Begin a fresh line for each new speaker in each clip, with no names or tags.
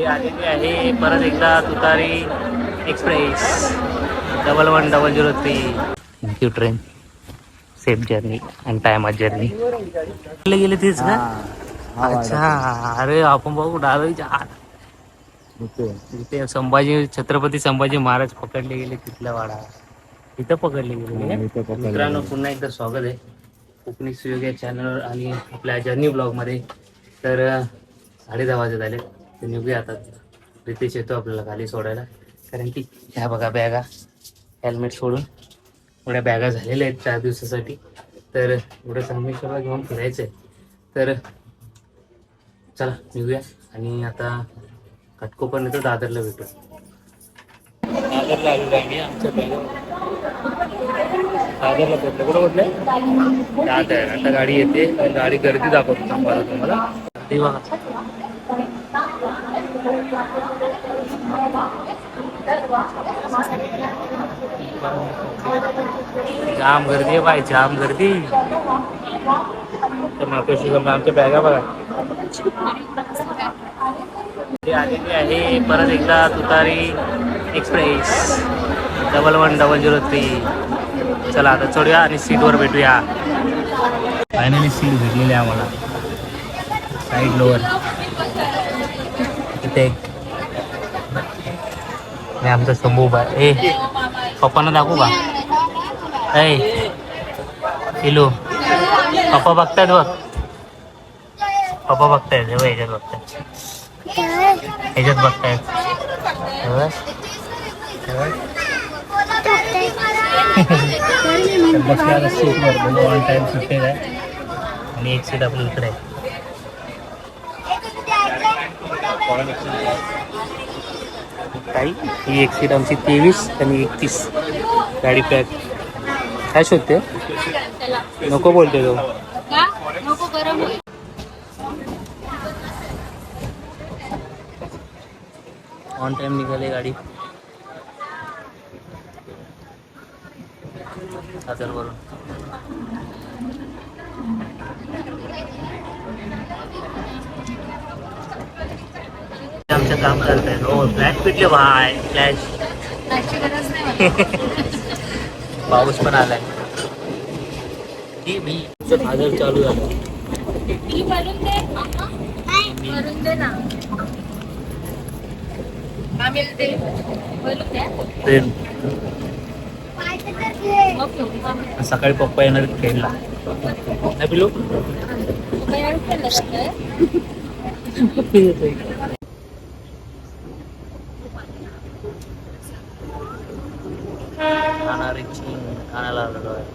ते आलेली आहे. परत एकदा Tutari express. Double one double zero three thank you train safe journey and टायमात जर्नी कुठले गेले तेच का अच्छा. अरे आपण बघू डावीच्या आत इथे. संभाजी छत्रपती संभाजी महाराज पकडले गेले तिथला वाडा. तिथं पकडले गेले. मित्रांनो पुन्हा एकदा स्वागत आहे. कोकणी सुयोग या चॅनलवर आणि आपल्या जर्नी ब्लॉगमध्ये तर साडे दहा वाजत आले तर निघूया आता. रितेश येतो आपल्याला खाली सोडायला. कारण की ह्या बघा बॅगा. हेल्मेट सोडून एवढ्या बॅगा झालेल्या आहेत चार दिवसासाठी. तर एवढं संगमेश्वरला घेऊन फिरायचं आहे तर चला निघूया. आणि आता कटकोपण येतो दादरला भेटू. दादरला आलेलो मी आमच्या दादरला भेटलं. कुठं म्हटलं दादर. आता गाडी येते. आणि गाडी गर्दी दाखवतो तुम्हाला. ते बघा जाम गर्दी आहे बाय जाम गर्दी. तर मातोश्री आमच्या बॅगा बघा. ते आलेली आहे परत एकदा Tutari express. Double one double zero three चला आता चढूया आणि सीटवर भेटूया. फायनली सीट भेटलेली आहे आम्हाला. साईड लोअर इथे एक आमचा शंभू बा ए पप्पांना दाखवू का? ए किलो पप्पा बघतायत बघ. पप्पा बघतायत हे ह्याच्यात बघतायत. ह्याच्यात बघतायत. बसल्या सीटवर म्हणजे ऑन टाइम सुट्टेल आहे आणि एक सीट आपल्या इकडे आहे. काही ही एक सीट आमची तेवीस आणि एकतीस. गाडी पॅक काय शोधते नको बोलते तो. ऑन टाइम निघाले गाडी. सादरवरून आमचं काम करतंय. हो फ्लॅश पिटले भाय फ्लॅश पाऊस पण आलाय. मी? सादर चालू झालं.
ते
सकाळी पप्पा येणार ट्रेनला नाही पिलो
तयार केलं जातं
खाणारी चीन खाण्याला आलेलो आहे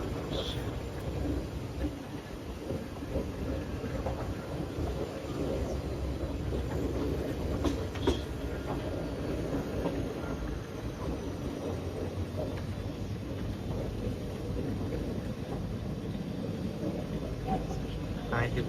काय ते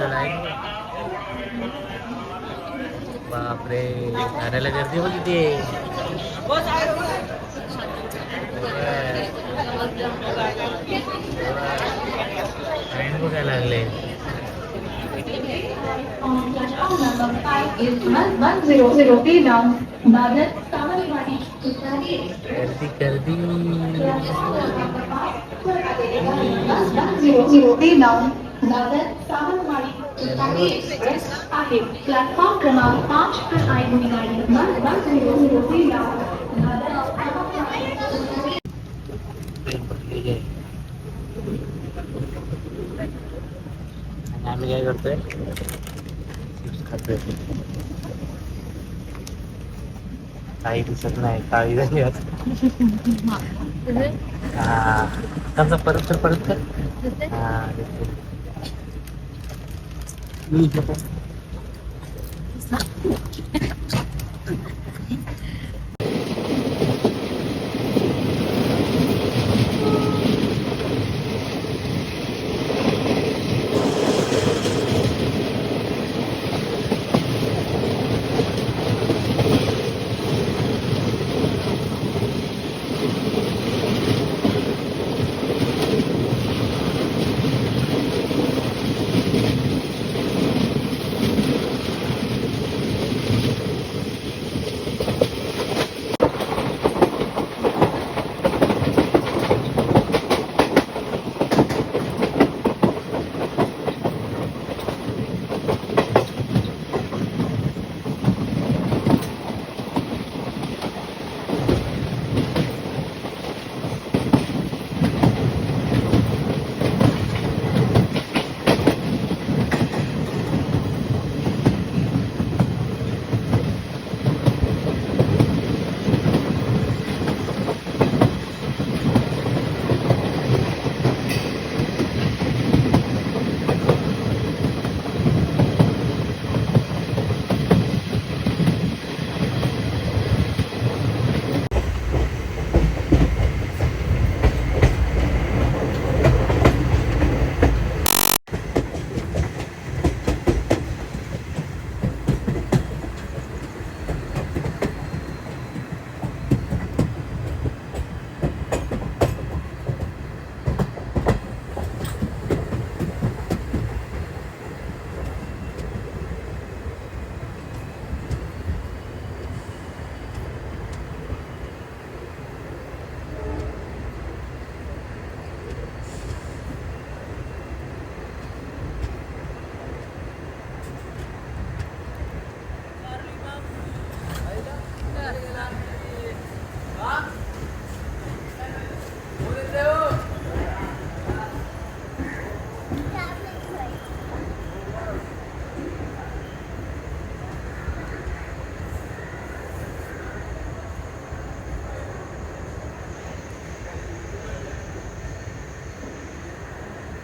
गर्दी बघू केवळ ठाण्याला लाईन बापरे ठाण्याला गर्दी बघ किती आहे. ट्रेन बघायला लागले गर्दी गर्दी
दादर सावंतवाडी तुतारी एक्सप्रेस आहे. प्लॅटफॉर्म क्रमांक पाच पर आलेली गाडी one one zero zero three Dadar
train भरलेली आहे आणि आम्ही काय करतोय? खातोय काही दिसत नाही काळी झाली आता हा त्यांचा परत परत हा दिसतंय. मी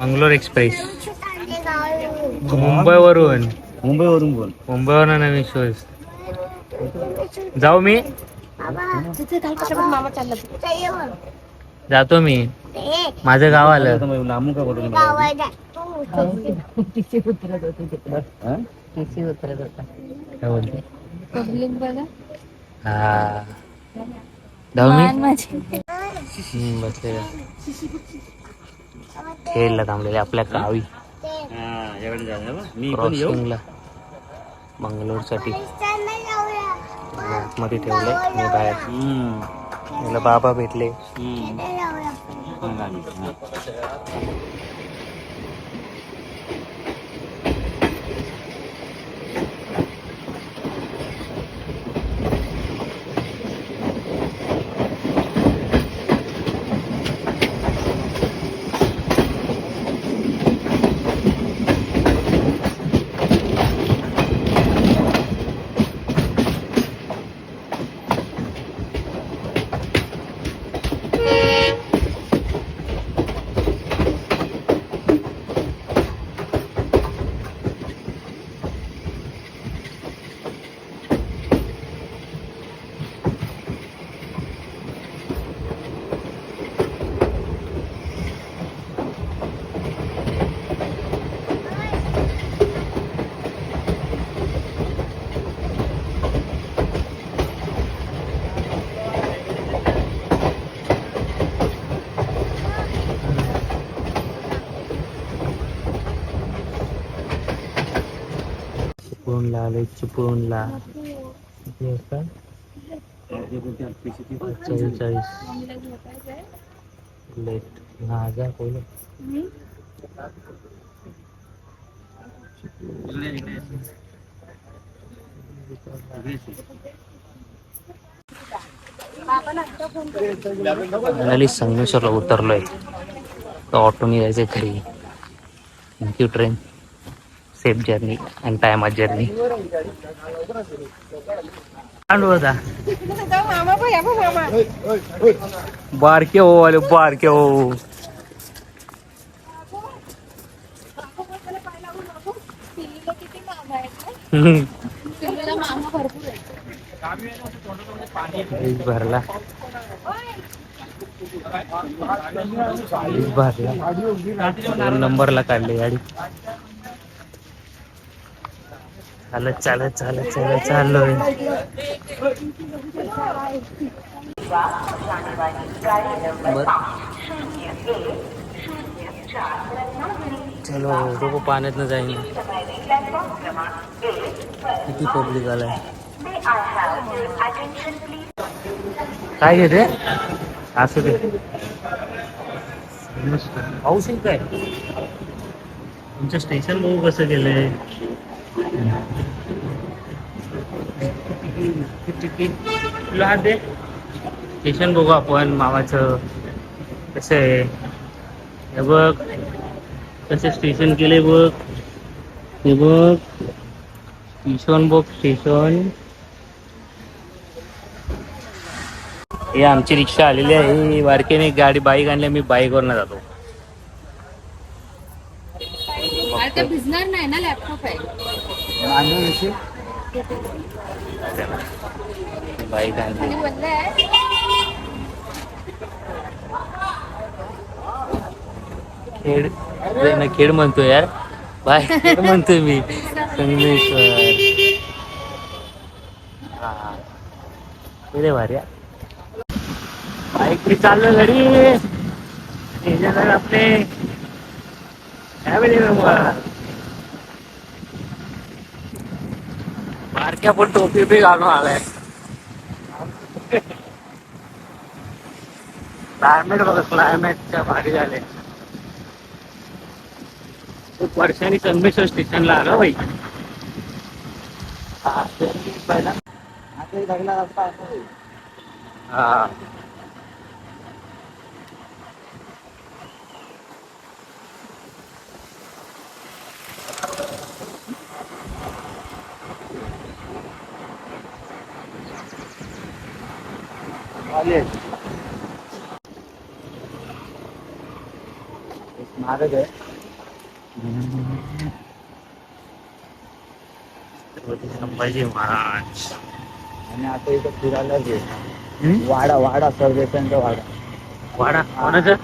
मंगलोर एक्सप्रेस. मुंबईवरून.
मुंबईवरून बोल.
मुंबईवरून नवीन शोज जाऊ मी? जातो मी. माझं गाव आलं. काय बोलते?
पब्लिक बघा.
हा. मी बसले खेळला थांबलेले आपल्या गावी. क्रॉसिंगला मंगलोर साठी मध्ये ठेवलंय मी बाहेर. मला बाबा भेटले चिपळूणला आलोय चिपळूणला किती वाजता चव्वेचाळीस लेट हा जा पहिलं फायनली संगमेश्वरला उतरलोय. तर ऑटोने जायचंय घरी. Thank you train safe journey and time journey होता बारके हो आले बारके हो. भरला. भरला. नंबरला काढले गाडी. चालत चालत चालत चालत चाललोय. चलो डोकं पाण्यात न जाईन. किती पब्लिक आलाय? काय घेते असू दे. पाऊस येईल काय? तुमचं स्टेशन बघू कसं गेलंय? तुला हात दे. स्टेशन बघू आपण मामाचं. कसं आहे? हे बघ. कसं स्टेशन केले बघ. हे बघ. स्टेशन बघ स्टेशन हे आमची रिक्षा आलेली आहे. बारकेने गाडी बाईक आणल्या मी बाईकवरनं जातो.
अरे ते भिजणार नाही ना लॅपटॉप आहे.
बाईक आणली खेड ना खेड म्हणतो यार. बाय खेड म्हणतोय मी. संगमेश्वर. हा. रे भार्या. बाईक मी चाललो घरी. आपले बारक्या पण टोपी बी घालून आलाय. क्लायमेट बघा क्लायमेटच्या भारी झाले खूप वर्षांनी संगमेश्वर स्टेशनला आलो बाई. पहिला हा. महाराज आहे. छत्रपती संभाजी महाराज.
आणि आता इथं फिरायला घे? वाडा वाडा सरदेशांचा वाडा.
वाडा? कोणाचं?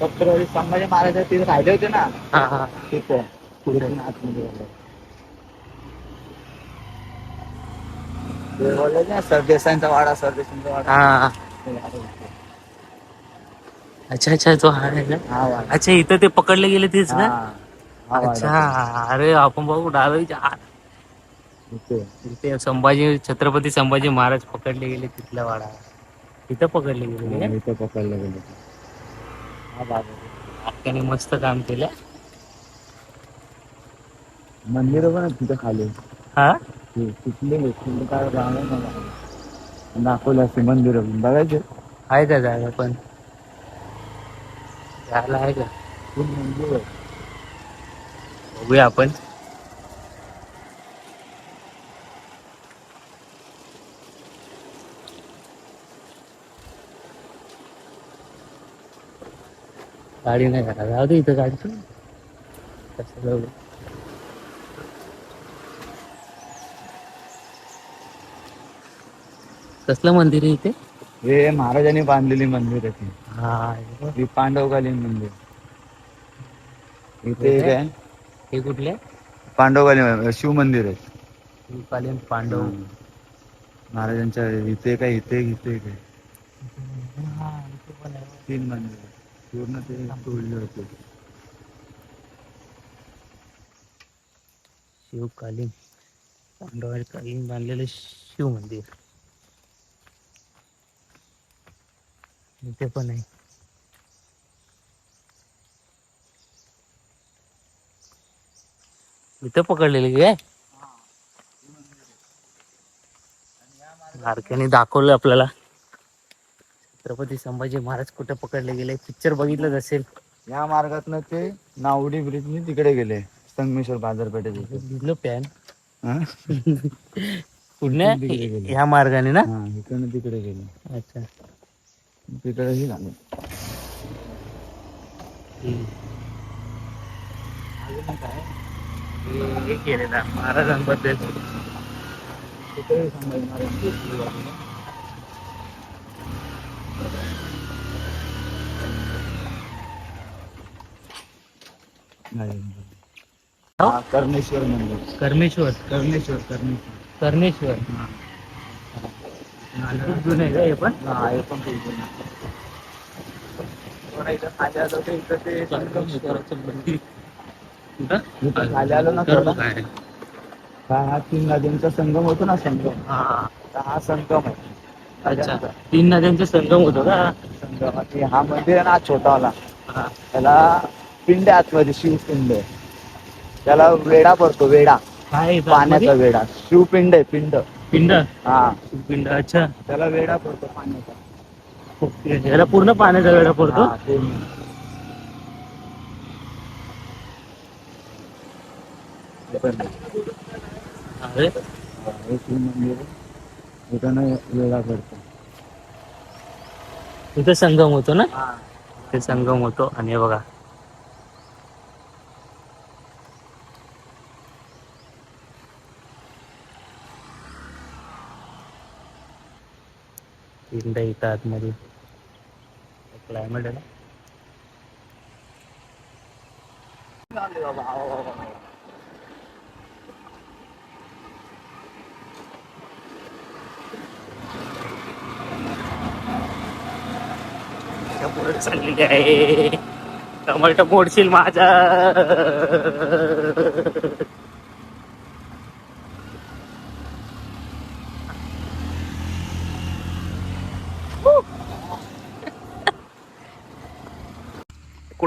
छत्रपती संभाजी महाराज तिथे राहिले होते ना.
हा हा.
तिथे. आतमध्ये वाडा वाडा.
हा. अच्छा अच्छा तो हा आहे ना
हा वाडा.
अच्छा इथं ते पकडले गेले तेच ना?
हा
अच्छा
वाडा
अरे आपण बघू डावीच्या आत.
इथे.
इथे संभाजी छत्रपती संभाजी महाराज पकडले गेले तिथला वाडा. तिथं पकडले गेले
हा, इथं पकडलं गेलं. हा आहे.
त्याने मस्त काम केलं.
मंदिर पण आहे तिथं खाली.
हा?
तिथले काय राहणार नाही दाखवलं असते मंदिर बघायचे.
आहे का जागा पण? जायला आहे का?
खूप मंदिर आहे
बघूया आपण. गाडी नाही का जाऊ दे इथं गाडी कसं जाऊ कसलं मंदिर आहे इथे?
हे महाराजांनी बांधलेली मंदिर आहे ती.
हा
ही पांडवकालीन मंदिर. इथे एक आहे
हे कुठले?
पांडवकालीन शिव मंदिर आहे.
शिवकालीन पांडव.
महाराजांच्या इथे काय इथे इथे काय?
हा, इथे पण आहे.
तीन मंदिर आहे. पूर्ण ते तोडले होते.
शिवकालीन पांडवांकालीन बांधलेलं शिव मंदिर. इथे पण आहे. इथं पकडलेले काय लाडक्याने दाखवलं आपल्याला. छत्रपती संभाजी महाराज कुठे पकडले गेले पिक्चर बघितलंच असेल.
या मार्गातनं ते नावडी ब्रिजनी तिकडे गेले संगमेश्वर बाजारपेठेत.
दिलं पॅन
हा? गेले.
ह्या मार्गाने ना?
इकडनं तिकडे गेले.
अच्छा.
तिकडेही झाले.
हे? केलेलं महाराजांबद्दल
संभाजी कर्णेश्वर मंदिर
कर्मेश्वर.
कर्णेश्वर कर्णेश्वर
कर्णेश्वर खूप जुने आहे का हे पण
हा हे पण खूप जुने आलो ना हा तीन नद्यांचा संगम होतो ना संगम
हा
संगम आहे
अच्छा तीन नद्यांचा संगम होतो का
संगम आणि हा मंदिर आहे ना छोटावाला त्याला पिंड आहे आतमध्ये शिवपिंड आहे. त्याला वेडा पडतो वेडा
काय
पाण्याचा वेडा शिवपिंड आहे पिंड
पिंड?
हा.
पिंड अच्छा.
त्याला वेडा पडतो पाण्याचा.
ओके. याला पूर्ण पाण्याचा वेळा पडतो?
हा, पूर्ण. हे पण आहे.
अरे.
हा, हे शिव मंदिर आहे. इथं ना वेडा पडतो.
इथं संगम होतो ना? ते संगम होतो. आणि हे बघा. पिंड इथं आतमध्ये. क्लायमेट आहे ना. पुढे चाललेली आहे. टमाटर मोडशील माझा.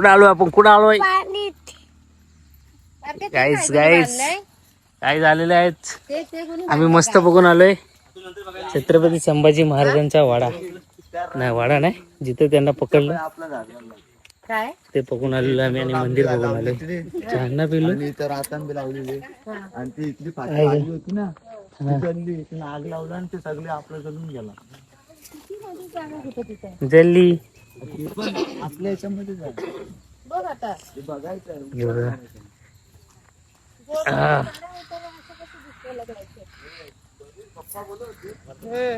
कुठं आलोय आपण कुठं आलोय गाईस गाईस काय झालेले आहेत. आम्ही मस्त बघून आलोय. छत्रपती संभाजी महाराजांचा वाडा. नाही वाडा नाही. जिथे त्यांना पकडलं
काय?
ते बघून आलेलो आम्ही आणि मंदिर बघून आलोय. चहा ना पिलो.
आणि इथं रातन बी लावलेली आणि ती इथली फाटी? आली होती ना. आग लावलं आणि ते सगळे आपलं जळून गेला.
जल्ली
ते पण आपल्या याच्यामध्ये झालं
बघ आता.
ते बघायचं आहे.
एवढं. आ.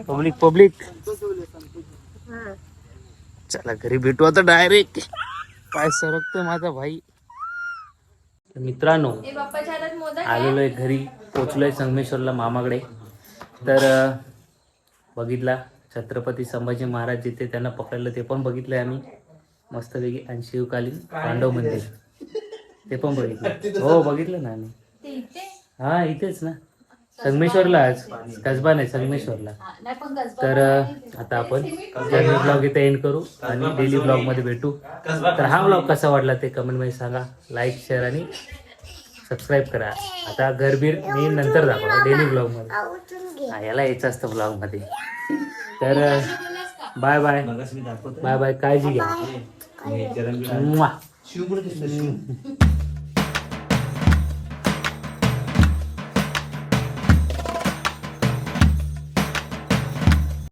Public public. चला घरी भेटू आता डायरेक्ट काय सरकतोय माझा भाई. तर मित्रांनो आलेलो आहे. घरी. पोचलोय संगमेश्वरला मामाकडे. तर अं, बघितला. छत्रपती संभाजी महाराज जिथे त्यांना पकडलं ते पण बघितलंय आम्ही. मस्तपैकी आणि शिवकालीन पांडव मंदिर. ते पण बघितलं हो बघितलं ना आम्ही. हा इथेच ना. संगमेश्वरला आज. कसबा नाही संगमेश्वरला तर आता आपण जर्नी ब्लॉग इथे एंड करू आणि डेली ब्लॉगमध्ये भेटू. तर हा ब्लॉग कसा वाटला ते कमेंटमध्ये सांगा. लाईक शेअर आणि सबस्क्राईब करा. आता घरबीर मी नंतर दाखवतो डेली ब्लॉगमध्ये. हा, याला यायचं असतं ब्लॉगमध्ये. तर बाय बाय बाय बाय काळजी घ्या.